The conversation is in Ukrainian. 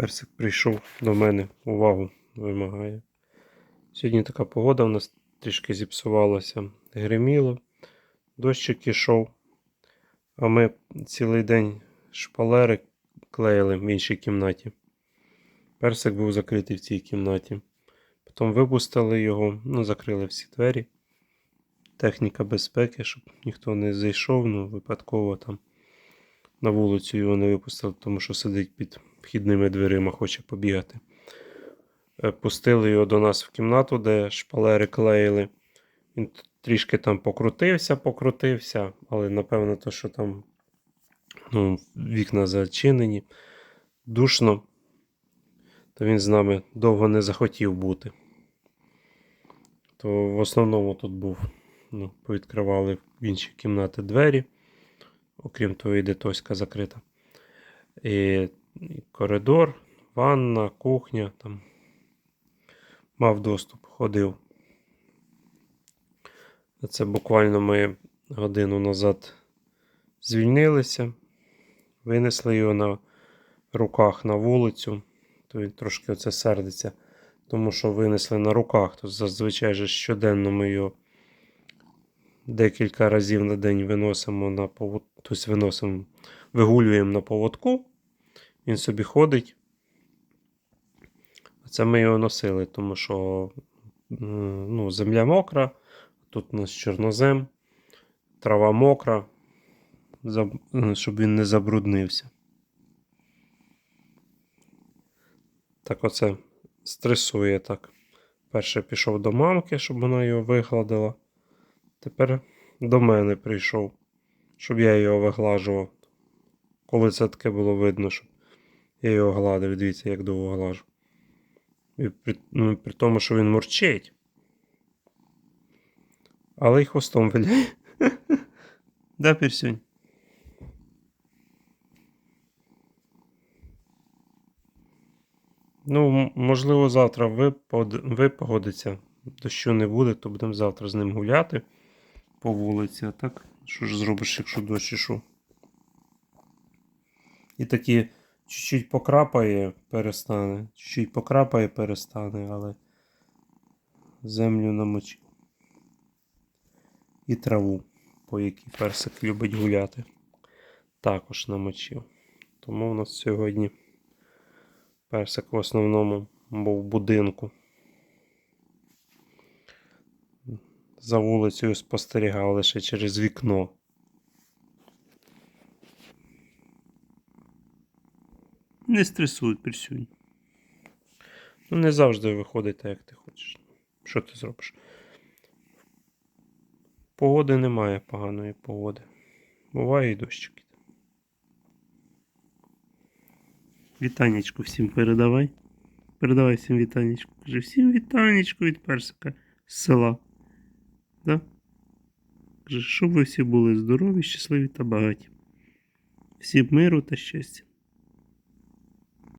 Персик прийшов до мене, увагу вимагає. Сьогодні така погода у нас трішки зіпсувалася. Гриміло, дощик ішов, а ми цілий день шпалери клеїли в іншій кімнаті. Персик був закритий в цій кімнаті. Потім випустили його, ну, закрили всі двері. Техніка безпеки, щоб ніхто не зайшов, ну, випадково там на вулицю його не випустили, тому що сидить під вхідними дверима, хоче побігати. Е, Пустили його до нас в кімнату, де шпалери клеїли. Він трішки там покрутився, покрутився, але напевно, то, що там ну, вікна зачинені, душно, то він з нами довго не захотів бути. То в основному тут був, ну, повідкривали в інші кімнати двері, окрім того, і детоська закрита. І, коридор, ванна, кухня там. Мав доступ, ходив. Це буквально ми годину назад звільнилися, винесли його на руках на вулицю. То він трошки оце сердиться, тому що винесли на руках. То зазвичай же щоденно ми його декілька разів на день виносимо на повод... тобто виносимо, вигулюємо на поводку. Він собі ходить. Це ми його носили, тому що ну, земля мокра, тут у нас чорнозем, трава мокра, щоб він не забруднився. Так оце стресує так. Перше пішов до мамки, щоб вона його вигладила. Тепер до мене прийшов, щоб я його виглажував. Коли це таке було видно, щоб я його гладив, дивіться, як довго глажу. І при, ну, при тому, що він мурчить. Але й хвостом виляє. Да, Пірсюнь? Ну, можливо, завтра випогодиться. Дощу не буде, то будемо завтра з ним гуляти по вулиці. А так, що ж зробиш, якщо дощ ішов? І такі чуть-чуть покрапає, перестане. Чуть-чуть покрапає, перестане, але землю намочив. І траву, по якій персик любить гуляти, також намочив. Тому у нас сьогодні персик в основному був в будинку. За вулицею спостерігав лише через вікно. Не стресуй, Присюнь. Ну, не завжди виходить так, як ти хочеш. Що ти зробиш? Погоди немає поганої погоди. Буває і дощик. Вітанечку всім передавай. Передавай всім вітанечку. Кажи всім вітанечку від персика з села. Да? Каже, щоб ви всі були здорові, щасливі та багаті. Всім миру та щастя.